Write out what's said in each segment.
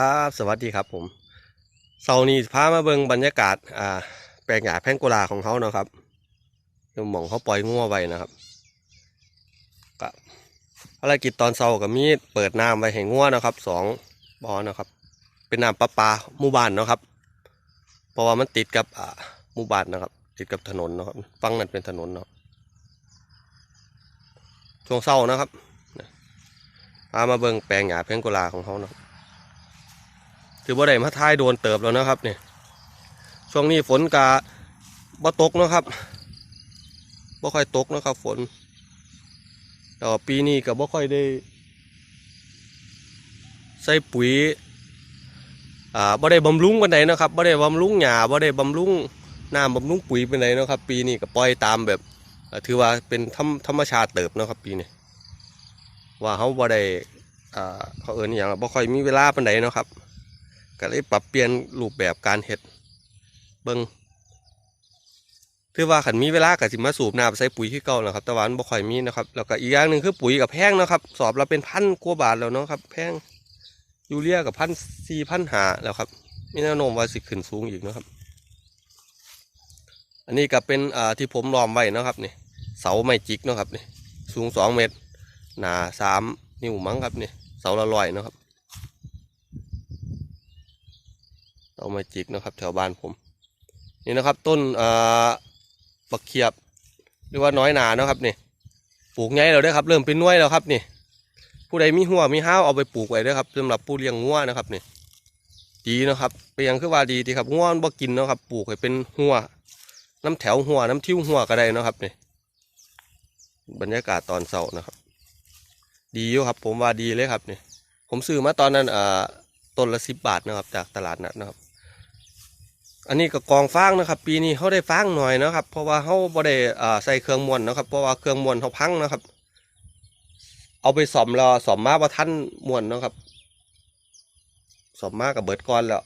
ครับ สวัสดีครับผมเสาร์นี้พามาเบิงบรรยากาศอ่าแปลงหญ้าแพงโกลาของเขาเนาะครับเดี๋ยวหมองเขาปล่อยงัวไว้นะครับก็ภารกิจตอนเสาร์ก็มีเปิดน้ำไว้ให้งัวนะครับสองบอนะครับ เป็นน้ำประปาหมู่บ้านเนาะครับ เพราะว่ามันติดกับอ่าหมู่บ้านนะครับ ติดกับถนนเนาะครับฝั่งนั้นเป็นถนนเนาะช่วงเสาร์นะครับพามาเบิงแปลงหญ้าแพงโกลาของเขาเนาะ ถือว่าได้มาท้ายโดนเติบแล้วนะครับเนี่ยช่วงนี้ฝนกะบ่ตกนะครับบ่ค่อยตกนะครับฝนแต่ปีนี้ก็บ่ค่อยได้ ใส่ปุ๋ยอ่าบ่ได้บำรุงปานใดนะครับบ่ได้บำรุงหญ้าบ่ได้บำรุงน้ำบำรุงปุ๋ยปานใดนะครับ ปีนี้ก็ปล่อยตามแบบถือว่าเป็นธรรมธรรมชาติเติบนะครับ ปีนี้ว่าเขาบ่ได้อ่าเขาเอิ้นอย่างบ่ค่อยมีเวลาปานใดนะครับ ก็เลยปรับเปลี่ยนรูปแบบการเฮ็ดเบิ่งถือว่าขันมีเวลาก็สิมาสูบน้ำใส่ปุ๋ยคือเก่านะครับแต่ว่ามันบ่ค่อยมีนะครับแล้วก็อีกอย่างหนึ่งคือปุ๋ยกับแพงนะครับ สอบเราเป็นพันกว่าบาทแล้วเนาะครับแพงยูเรียกับพันสี่พันหาแล้วครับมีแนวโน้มว่าสิขึ้นสูงอีกนะครับ อันนี้ก็เป็นอ่าที่ผมล้อมไว้นะครับนี่เสาไม้จิกนะครับนี่สูงสองเมตรหนาสามนิ้วมั้งครับนี่เสาละร้อยนะครับ เอามาจิกนะครับ แถวบ้านผม นี่นะครับ ต้นอ่อบักเขียบหรือว่าน้อยหนาเนาะครับนี่ปลูกไงแล้วเด้ครับ เริ่มเป็นน้วยแล้วครับนี่ ผู้ใดมีหัวมีห้าวเอาไปปลูกไว้ด้ครับสำหรับผู้เลี้ยงงัวนะครับนี่ดีนะครับเป็นอย่างคือว่าดีดีครับงัวมันบ่กินนะครับ ปลูกให้เป็นหัวน้ำแถวหัวน้ำทิ้วหัวก็ได้เนาะครับนี่บรรยากาศตอนเช้านะครับ ดีอยู่ครับ ผมว่าดีเลยครับนี่ผมซื้อมาตอนนั้นอ่อต้นละสิบบาทนะครับ จากตลาดนัดนะครับ อันนี้ก็กองฟางนะครับ ปีนี้เขาได้ฟางหน่อยนะครับ เพราะว่าเขาบ่ได้ใส่เครื่องมวนนะครับ เพราะว่าเครื่องมวนเขาพังนะครับ เอาไปสอมแล้วสอมมาว่าท่านมวนนะครับสอมมากับเบิดก้อนแล้ว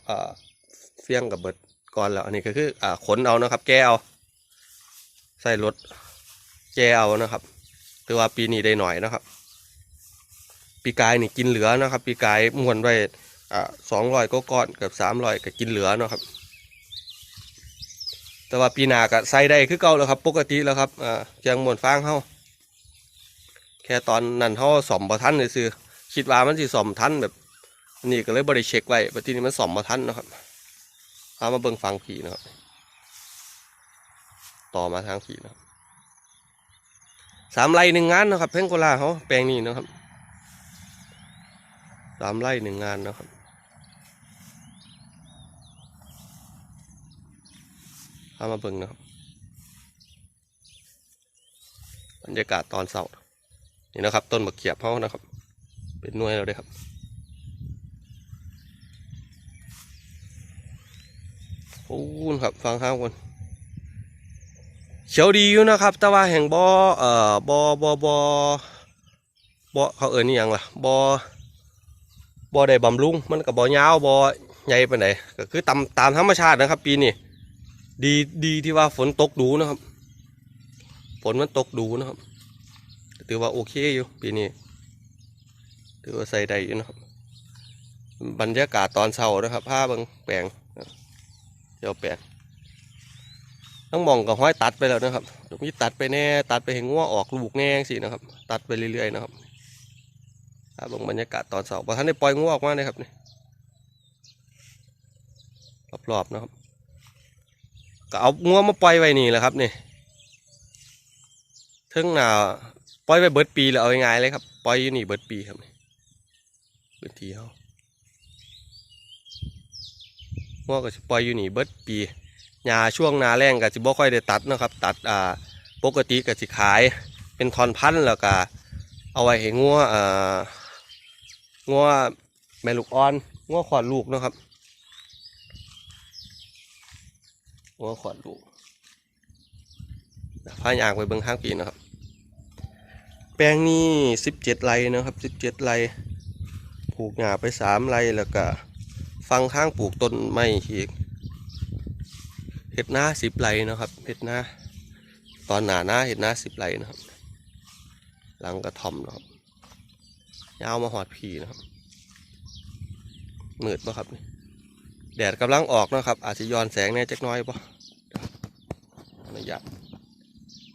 เฟี้ยงกับเบิดก้อนแล้ว อันนี้ก็คืออขนเอานะครับ แกเอา ใส่รถแกเอานะครับถือว่าปีนี้ได้หน่อยนะครับ ปีกายนี่กินเหลือนะครับ ปีกายมวนไว้สองร้อยก็ก้อนเกับสามร้อยก็กินเหลือนะครับ แต่ว่าปีหน้าก็ใส่ได้คือเก่าแล้วครับ ปกติแล้วครับอ่าเจียงมวนฟางเฮาแค่ตอนนั้นเฮาสอมบ่ทันเลยซื่อคิดว่ามันสิสอมทันแบบนนี้ก็เลยบ่ได้เช็คไว้ปัจจุบันนี้มันสอมบ่ทันนะครับเอามาเบิ่งฟังผีนะครับต่อมาทางผีนะครับสามไร่หนึ่งงานนะครับ เพ่งโกลาเขาแปลงนี้นะครับสามไร่หนึ่งงานนะครับ เอามาเบิ่งนะครับบรรยากาศตอนเสาร์นี่นะครับ ต้นมะเขียบเขานะครับ เป็นน่วยเราด้วยครับโอ้นครับฟังข้างคนเขียวดีอยู่นะครับ แต่ว่าแห่งบอเอ่อบอบอบอบอเขาเอ่ยนี่ยังล่ะบอบ่ได้บำรุงมันก็บ่ยาวบ่ใหญ่ไปานก็คือตามตามธรรมชาตินะครับ ปีนี้ ดีดีที่ว่าฝนตกดูนะครับฝนมันตกดูนะครับถือว่าโอเคอยู่ปีนี้ถือว่าใส่ได้อยู่นะครับ บรรยากาศตอนเช้านะครับผ้าบิงแปลงเดี๋ยวแปลงต้องมองกับห้อยตัดไปแล้วนะครับเดี๋ยวมีตัดไปแน่ตัดไปเห็นงัวออกลูกแน่สินะครับ ตัดไปเรื่อยๆนะครับครับเบิ่งบรรยากาศตอนเสาร์พอท่านได้ปล่อยงูออกมาเลยครับนี่รอบๆนะครับ ก็เอางูมาปล่อยไว้นี่แหละครับนี่ถึงหนาปล่อยไว้เบิดปีแล้วเอาง่ายเลยครับปล่อยอยู่นี่เบิดปีครับนี่พื้นที่เขางูก็จะปล่อยอยู่นี่เบิดปีหญ้าช่วงนาแรงก็จะบ่ค่อยได้ตัดนะครับ ตัดอ่าปกติก็จะขายเป็นทอนพันแล้วก็เอาไว้ให้งัวอ่างัวแม่ลูกอ่อนงัวขอดลูกนะครับ งัวขอดลูกพายางไปเบิ้งข้างปีนะครับ แปลงนี้สิบเจ็ดไร่นะครับสิบเจ็ดไร่ปลูกหญ้าไปสามไร่แล้วก็ฟังข้างปลูกต้นไม้อีกเห็ดหน้าสิบไร่นะครับเห็ดหน้าตอนหนาหน้าเห็ดหน้าสิบไร่นะครับ หลังกระท่อมนะครับยาวมาหอดผีนะครับเหมือดป่ะครับนี่ แดดกำลังออกนะครับ อาจจะย้อนแสงแหน่จักน้อยป่ะอนุญาต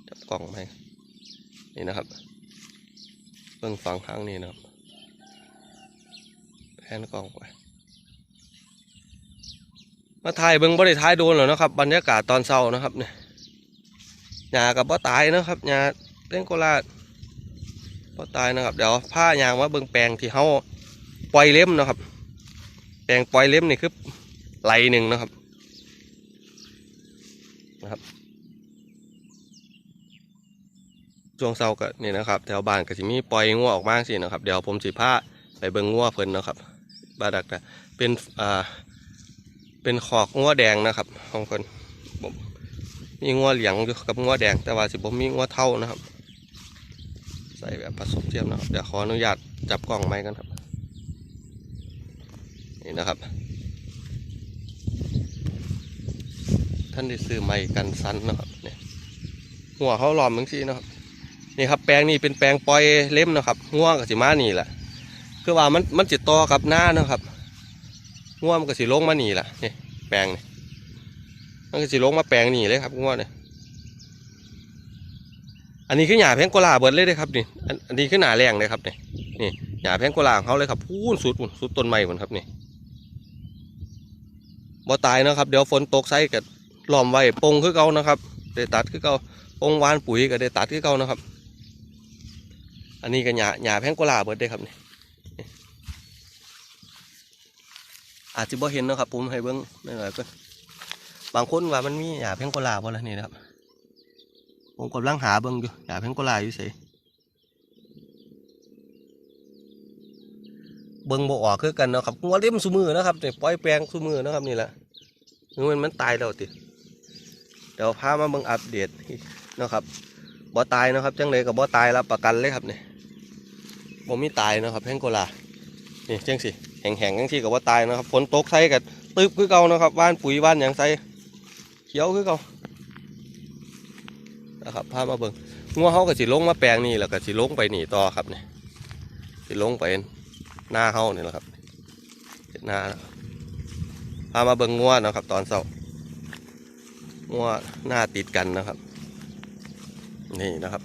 จับกล้องไหมนี่นะครับเบิ่งฟังข้างนี้นะครับแพนกล้องไปมาถ่ายเบิ่งบ่ได้ายโดนหรอนะครับ บรรยากาศตอนเช้านะครับเนี่ยหญ้ากับบ่ตายนะครับหญ้าเล่นโกลาดบ่ตายนะครับ เดี๋ยวผ้ายางมาเบิ่งแปลงที่เฮาปล่อยเล็มนะครับ แปลงปล่อยเล็มนี่คือ ไหลหนึ่งนะครับนะครับช่วงเช้าก็นี่นะครับ แถวบ้านก็สิมีปล่อยงัวออกมาสินะครับ เดี๋ยวผมสิพาไปเบิ่งงัวเพิ่นนะครับบาดักนะเป็นอ่าเป็นขอกงัวแดงนะครับของเพิ่นผมมีงัวเหลียงอยู่กับงัวแดงแต่ว่าสิผมมีงัวเท่านะครับ ใส่แบบผสมเทียมนะครับเดี๋ยวขออนุญาตจับกล้องไม้กันครับนี่นะครับ ท่านได้ซื้อไม้กันสันนะครับเนี่ยหัวเขาหลอมบางทีนะครับนี่ครับแปลงนี่เป็นแปลงปล่อยเล่มนะครับง่วงกับสิมานี่แหละคือว่ามันมันจิตต่อกับหน้านะครับง่วงมันก็สิลงมานี่แหละนี่แปลงนี่มันก็สิลงมาแปลงนี่เลยครับง่วงเนี่ยอันนี้คือหญ้าแพงโกลาเบิดเลยเลยครับนี่อันนี้คือหนาแรงเลยครับนี่นี่หญ้าแพงโกลาของเขาเลยครับพูนสุดพุ่นสุดต้นไม้พุ่นครับนี่บ่ตายนะครับ เดี๋ยวฝนตกใส่ก็ ล้อมไว้ปงคือเก่านะครับได้ตัดคือเก่าปงวานปุ๋ยก็ได้ตัดคือเก่านะครับ อันนี้ก็หญ้าหญ้าแพงโกลาเบิดได้ครับนี่อาจจะบ่เห็นนะครับผมให้เบิ่งหน่อยๆก็บางคนว่ามันมีหญ้าแพงโกลาบ่ล่ะนี่นะครับผมกำลังหาเบิ่งอยู่หญ้าแพงโกลาอยู่ไสเบิ่งบ่ออกคือกันนะครับงัวเลี้ยมซุมือนะครับนี่ปล่อยแปลงซุมือนะครับนี่แหละมันมันตายแล้วติ เดี๋ยวพามาเบิ่งอัปเดตนะครับบ่ตายนะครับ จังเลยกับบ่ตายรับประกันเลยครับนี่บ่มีตายนะครับแพงโกลานี่จังสิแห้งๆจังสิกับบ่ตายนะครับฝนตกใส่กับตึบคือเก่านะครับบ้านปุ๋ยบ้านหยังใส่เขียวคือเก่านะครับพามาเบิ่งงัวเฮาก็สิลงมาแปลงนี่แล้วก็สิลงไปนี่ต่อครับนี่สิลงไปหน้าเฮานี่แหละครับหน้าพามาเบิ่งงัวนะครับ ตอนเช้า งัวหน้าติดกันนะครับ นี่นะครับ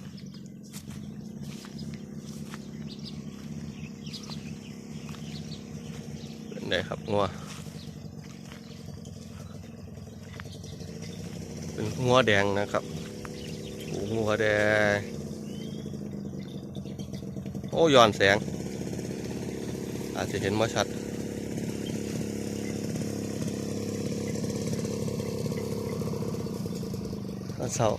เป็นไงครับงัวเป็นงัวแดงนะครับโอ้งัวแดง โอ้ย้อนแสง อาจจะเห็นมาชัด ตอน เช้า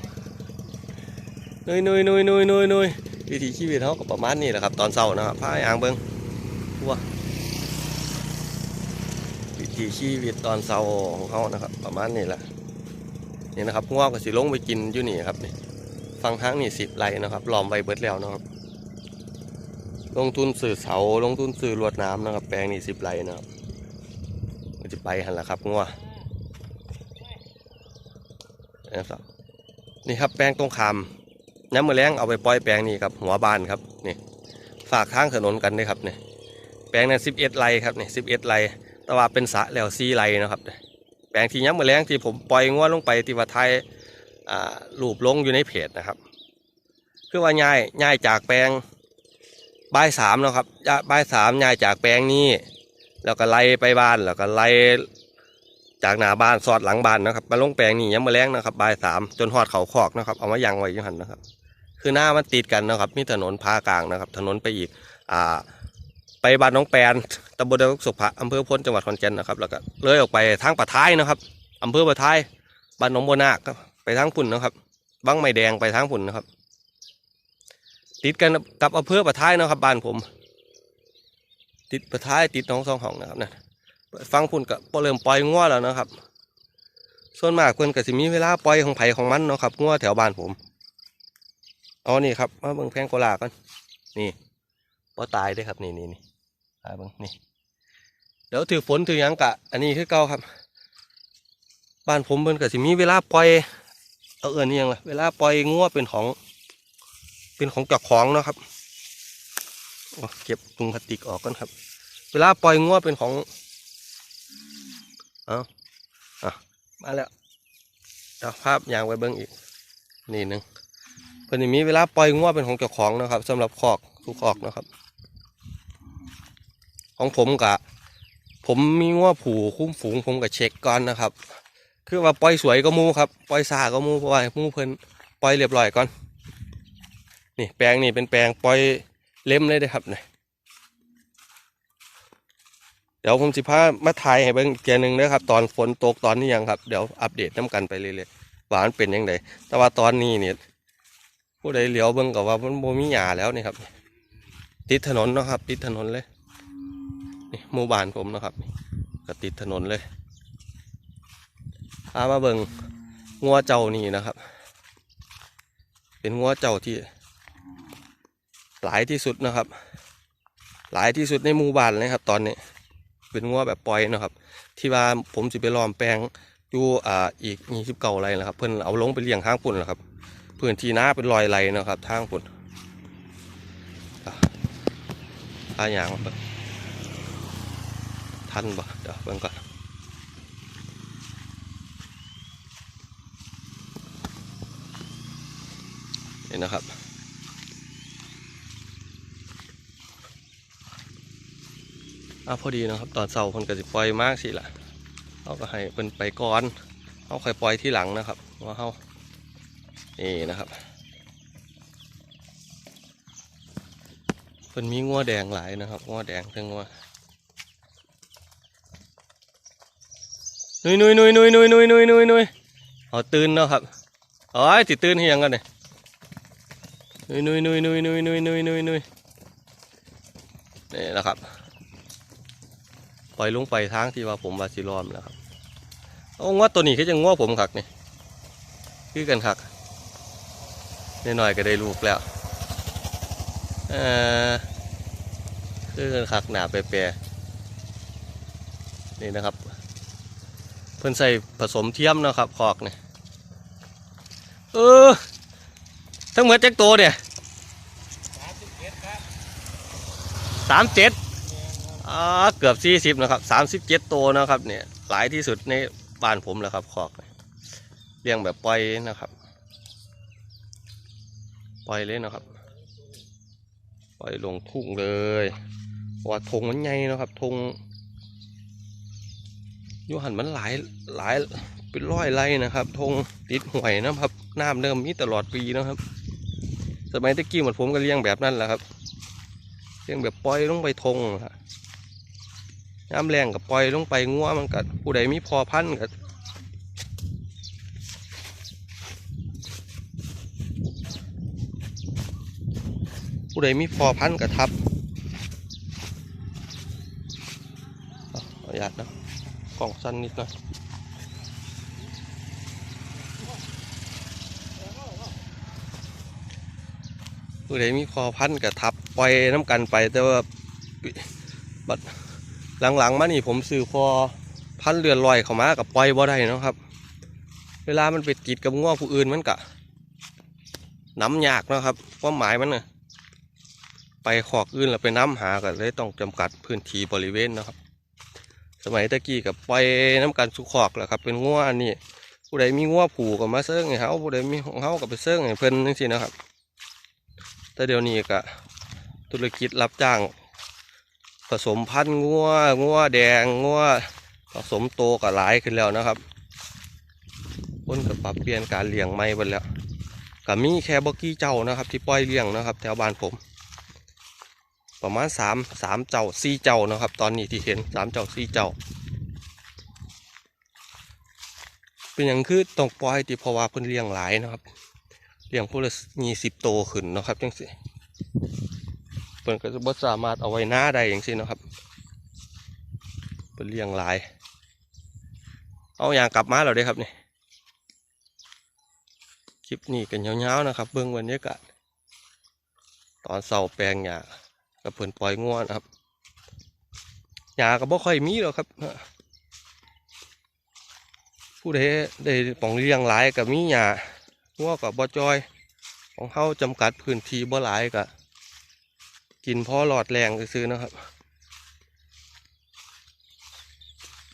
นุยนุยนุยนุยนุยนุยวิถีชีวิตเขาก็ประมาณนี้แหละครับ ตอนเช้านะครับพายางเบิ้งว้าวิถีชีวิตตอนเช้าของเขานะครับ ประมาณนี้แหละนี่นะครับง่วงก็สิลงไปกินอยู่นี่ครับนี่ฟังทั้งนี่สิบไรนะครับล้อมไว้เบิดแล้วนะครับ ลงทุนสื่อเสาลงทุนสื่อรวดน้ำนะครับ แปลงนี่สิบไรนะครับก็จะไปหันละครับง่วงนะครับ นี่ครับแปลงตรงคำน้ำมือแรงเอาไปปล่อยแปลงนี่ครับหัวบานครับนี่ฝากทางถนนกันด้วยครับนี่แปลงนั้นสิบเอ็ดไรครับนี่สิบเอ็ดไรแต่ว่าเป็นสะแล้วซีไรนะครับแปลงที่ย้ำมือแรงที่ผมปล่อยงัวลงไปที่ว่าไทยอ่ารูปลงอยู่ในเพจนะครับคือว่าง่ายง่ายจากแปลงบายสามนะครับย้ายบ่ายสามง่ายจากแปลงนี้แล้วก็ไล่ไปบ้านแล้วก็ไล่ จากหน้าบ้านสอดหลังบ้านนะครับมาลงแปลงนี่ยังมาแรงนะครับบ่ายสามจนหอดเขาคอกนะครับเอามายังไว้ยังหันนะครับ คือหน้ามันติดกันนะครับ มีถนนพากลางนะครับ ถนนไปอีกอ่าไปบ้านน้องแปนตำบลดอกสุภะอำเภอพ้นจังหวัดขอนแก่นนะครับ แล้วก็เลยออกไปทางปะท้ายนะครับอำเภอปะท้ายบ้านหนองบัวนาคครับไปทางพุ่นนะครับบ้างไม้แดงไปทางพุ่นนะครับ ติดกันกับอำเภอปะท้ายนะครับบ้านผม ติดปะท้ายติดหน้องสองห้องนะครับนะ ฟังพุ่นก็เริ่มปล่อยงัวแล้วนะครับ ส่วนมากเพิ่นก็สิมีเวลาปล่อยของไผของมันเนาะครับงัวแถวบ้านผมเอานี่ครับมาเบิ่งแพงโกลากันนี่บ่ตายเด้ครับนี่นี่นี่ตายเบิ่งนี่เดี๋ยวถือฝนถือยังกะ อันนี้คือเก่าครับ บ้านผมเพิ่นก็สิมีเวลาปล่อย เอาเอิ้นอิหยังล่ะเวลาปล่อยงัวเป็นของ เป็นของเจ้าของเนาะครับเก็บถุงพลาสติกออกกันครับ เวลาปล่อยงัวเป็นของ เอาอะมาแล้วเดี๋ยวภาพยางไว้เบิ้งอีก นี่หนึ่งเพิ่อนมีเวลาปล่อยงัวเป็นของเจ้าของนะครับสำหรับคอกทุกคอกนะครับ ของผมกะ ผมมีงัวผูคุ้มฝูง ผมก็เช็คก่อนนะครับ คือว่าปล่อยสวยก็มูครับปล่อยซาก็มูเพราะว่าหมูเพิ่นปล่อยเรียบร้อยก่อนนี่แปลงนี่เป็นแปลงปล่อยเล็มเลยเด้อครับเนี่ย เดี๋ยวผมสิพามาถ่ายให้เบิ่งอีกเทียหนึงนะครับ ตอนฝนตกตอนนี้ยังครับ เดี๋ยวอัปเดตน้กันไปเรื่อยๆว่ามันเป็นยังไงแต่ว่าตอนนี้เนี่ยผู้ใดเหลียวเบิ่งก็ว่ามันโมมีหญ้าแล้วนี่ครับ ติดถนนนะครับ ติดถนนเลยนี่หมู่บ้านผมนะครับก็ติดถนนเลยพามาเบิ่งงัวเจ้านี่นะครับ เป็นงัวเจ้าที่ หลายที่สุดนะครับ หลายที่สุดในหมู่บ้านเลยครับ ตอนนี้ เป็นงัวแบบปล่อยนะครับ ที่ว่าผมสิไปล้อมแปลงอยู่อ่าอีกยี่สิบเก้าไรนะครับ เพิ่อนเอาลงไปเลี้ยงข้างปุ่นแล้วครับพื้นที่นาเป็นรอยไรนะครับทางปุ่นอะพาอย่างมาเบิ่งทันบ่เดี๋ยวเบิ่งก่อนนี่นะครับ อะพอดีนะครับ ตอนเสาร์คนก็สิปล่อยมากสิล่ะเขาก็ให้เป็นไปก่อนเขาค่อยปล่อยที่หลังนะครับว่าเขานี่นะครับเป็นมีงัวแดงหลายนะครับงัวแดงทั้งงัวนุยนุยนุยนุยนุยนุยนุยนุยนุยเอาตื่นเนาะครับเอาไอ้ติตื่นเฮียงกันเนี่ยนุยนุยนุยนุยนุยนุยนุยนุยนุยนี่นะครับ ล่อยลงไปทางที่ว่าผมว่าสิล้อมแล้วครับโอ้งวดตัวนี้คือจะงวผมคักนี่คือกันคักนิดหน่อยก็ได้ลูกแล้วเออคือกันคักหนาแปรๆนี่นะครับ เพิ่นใส่ผสมเทียมนะครับคอกนี่เออทั้งหมดจักตัวเนี่ยสามเจ็ดอ่า เกือบสี่สิบนะครับสามสิบเจ็ดตัวนะครับเนี่ยหลายที่สุดในบ้านผมแล้วครับคอกเลี้ยงแบบปล่อยนะครับ ปล่อยเลยนะครับ ปล่อยลงทุ่งเลยเพราะว่าทงมันใหญ่นะครับทงยูหันมันหลายหลายเป็นร้อยไร่นะครับทงติดห่วยนะครับน้ำเริ่มมีตลอดปีนะครับ สมัยตะกี้เหมือนผมก็เลี้ยงแบบนั้นแหละครับเลี้ยงแบบปล่อยลงไปทงครับ น้ำแรงกับปล่อยลงไปงัวมันกัดผู้ใดมีพอพันกัดผู้ใดมีพอพันกับทับเอาขออนุญาตนะกล่องสั้นนิดหน่อยผู้ใดมีพอพันกับทับปล่อยน้ำกันไปแต่ว่าบัด หลังๆมานี่ผมซื้อพอพันเรือนลอยเข้ามากับปล่อยบ่ได้นะครับ เวลามันไปติดกับง้อผู้อื่นมันกะน้ำยากนะครับความหมายมันเน่ะไปขอกอื่นแล้วไปน้ำหากันเลยต้องจำกัดพื้นที่บริเวณนะครับ สมัยตะกี้กับปล่อยน้ำกันสุขอกแหละครับ เป็นง้อนนี้ผู้ใดมีง้อผูกกับมาเซิร์งให้เขาผู้ใดมีของเขากับไปเซิร์งให้เพิ่นจังซี่นะครับ แต่เดี๋ยวนี้กะธุรกิจรับจ้าง ผสมพันธุ์งัวงัวแดงงัวผสมโตกับหลายขึ้นแล้วนะครับคนกับปรับเปลี่ยนการเลี้ยงใหม่ไปแล้วกับมีแค่บกี้เจ้านะครับ ที่ปล่อยเลี้ยงนะครับ แถวบ้านผม ประมาณสามสามเจ้าสี่เจ้านะครับ ตอนนี้ที่เห็นสามเจ้าสี่เจ้า เป็นอย่างคือต้องปล่อยที่เพราะว่าเพิ่นเลี้ยงหลายนะครับเลี้ยงพวกละยี่สิบโตขึ้นนะครับจังสิ พิ่นก็จะบ่สามารถเอาไว้หน้าได้อย่างซี่เนะครับเป็นเลี้ยงหลาย เอาอย่างกลับมาแล้วเด้ครับนี่คลิปนี้กันยาวๆนะครับ เบื้องบรรยากาศตอนเสาแปลงหญ้ากับเพิ่นปล่อยงัวนะครับหญ้าก็บ่ค่อยมีหรอกครับผู้ใดได้ปองเลี้ยงหลายกับมีหญ้างัวกับบ่จอย ของเฮาจำกัดพื้นที่บ่หลายก็ กินพอหลอดแรงซื้อนะครับ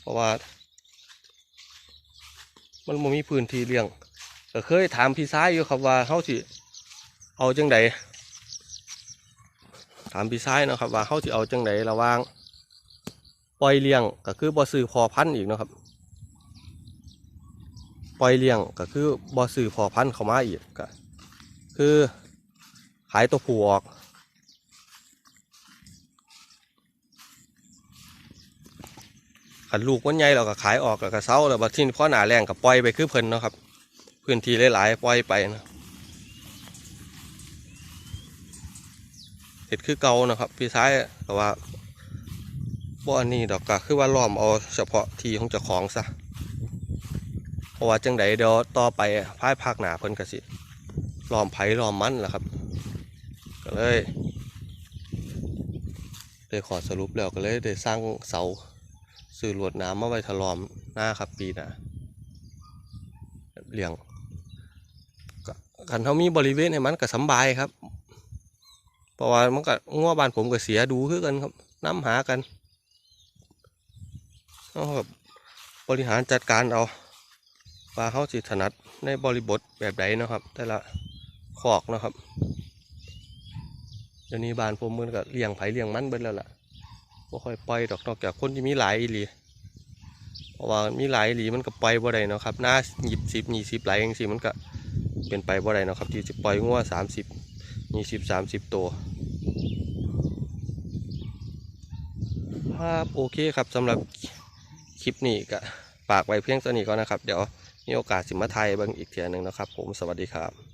เพราะว่า มันบ่มีพื้นที่เลี้ยงก็เคยถามพี่ซ้ายอยู่ครับว่าเฮาสิเอาจังไดถามพี่ซ้ายนะครับว่าเฮาสิเอาจังไดระว่างปล่อยเลี้ยงก็คือบ่ซื้อพอพันธุ์อีกนะครับปล่อยเลี้ยงก็คือบ่ซื้อพอพันธุ์เข้ามาอีกก็คือขายตัวผูออก ขันลูกมันใหญ่เราก็ขายออกแล้วก็เซาแล้วบัดที่พ่อหนาแรงก็ปล่อยไปคือเพิ่นเนาะครับ พื้นที่หลายๆปล่อยไปนะเห็ดคือเก่านะครับ พี่ซ้ายแต่ว่าบ่อันนี้ดอกก็คือว่าล้อมเอาเฉพาะที่ของเจ้าของซะเพราะว่าจังใดเดี๋ยวต่อไปภายภาคหนาเพิ่นก็สิล้อมไผ่ล้อมมันแหละครับ ก็เลยได้ขอสรุปแล้วก็เลยได้สร้างเสา ซื้อหลวดน้ำมาไว้ถลอมหน้าครับปีนะเลี้ยงกันเขามีบริเวณให้มันก็สบายครับ เพราะว่ามันก็งัวบ้านผมก็เสียดูคือกันครับ น้ำหากันเอาแบบบริหารจัดการเอาว่าเขาสิถนัดในบริบทแบบใดนะครับ แต่ละคอกนะครับเดี๋ยวนี้บานผมมันก็เลี้ยงไผ่เลี้ยงมันเบิดแล้วล่ะ บ่ค่อยปล่อยดอกนอกจากคนที่มีหลายอีหลีเพราะว่ามีหลายอีหลีมันก็ปล่อยบ่ได้เนาะครับหน้าหยิบสิบยี่สิบหลายจังซี่มันก็เป็นไปบ่ได้เนาะครับที่จะปล่อยงัวสามสิบยี่สิบสามสิบตัวครับโอเคครับสำหรับคลิปนี้ก็ฝากไว้เพียงเท่านี้ก่อนนะครับ เดี๋ยวมีโอกาสสิมาไทยบิ่งอีกเทียหนึ่งนะครับ ผมสวัสดีครับ